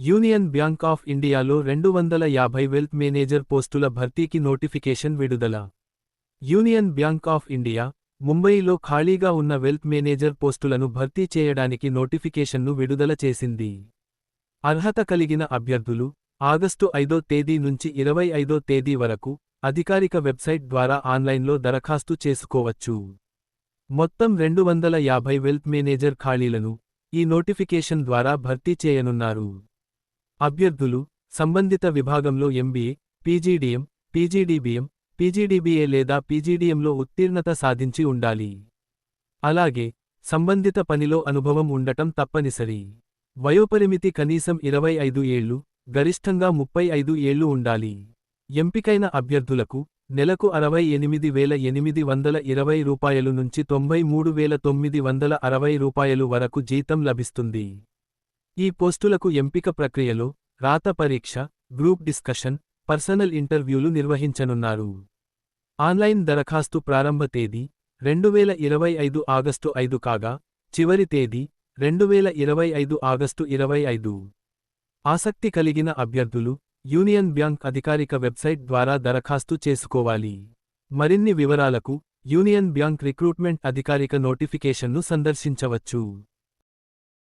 Union bank of ఇండియాలో రెండు వందల యాభై వెల్త్ మేనేజర్ పోస్టుల భర్తీకి నోటిఫికేషన్ విడుదల. యూనియన్ బ్యాంక్ ఆఫ్ ఇండియా ముంబయిలో ఖాళీగా ఉన్న వెల్త్ మేనేజర్ పోస్టులను భర్తీ చేయడానికి నోటిఫికేషన్ను విడుదల చేసింది. అర్హత కలిగిన అభ్యర్థులు ఆగస్టు ఐదో తేదీ నుంచి ఇరవై ఐదో తేదీ వరకు అధికారిక వెబ్సైట్ ద్వారా ఆన్లైన్లో దరఖాస్తు చేసుకోవచ్చు. మొత్తం రెండు వందల యాభై వెల్త్ మేనేజర్ ఖాళీలను ఈ నోటిఫికేషన్ ద్వారా భర్తీ చేయనున్నారు. అభ్యర్థులు సంబంధిత విభాగంలో ఎంబీఏ పీజీడీఎం పీజీడీబీఎం పీజీడీబీఏ లేదా పీజీడీఎంలో ఉత్తీర్ణత సాధించి ఉండాలి. అలాగే సంబంధిత పనిలో అనుభవం ఉండటం తప్పనిసరి. వయోపరిమితి కనీసం ఇరవై ఐదు ఏళ్ళు గరిష్టంగా ముప్పై ఐదు ఏళ్ళు ఉండాలి. ఎంపికైన అభ్యర్థులకు నెలకు అరవై ఎనిమిది వేల ఎనిమిది వందల ఇరవై రూపాయలు నుంచి తొంభై మూడు వేల తొమ్మిది వందల అరవై రూపాయలు వరకు జీతం లభిస్తుంది. ఈ పోస్టులకు ఎంపిక ప్రక్రియలో రాత పరీక్ష గ్రూప్ డిస్కషన్ పర్సనల్ ఇంటర్వ్యూలు నిర్వహించనున్నారు. ఆన్లైన్ దరఖాస్తు ప్రారంభ తేదీ రెండు వేల ఇరవై ఐదు ఆగస్టు ఐదు కాగా చివరి తేదీ రెండు వేల ఇరవై ఐదు ఆగస్టు ఇరవై ఐదు. ఆసక్తి కలిగిన అభ్యర్థులు యూనియన్ బ్యాంక్ అధికారిక వెబ్సైట్ ద్వారా దరఖాస్తు చేసుకోవాలి. మరిన్ని వివరాలకు యూనియన్ బ్యాంక్ రిక్రూట్మెంట్ అధికారిక నోటిఫికేషన్ను సందర్శించవచ్చు.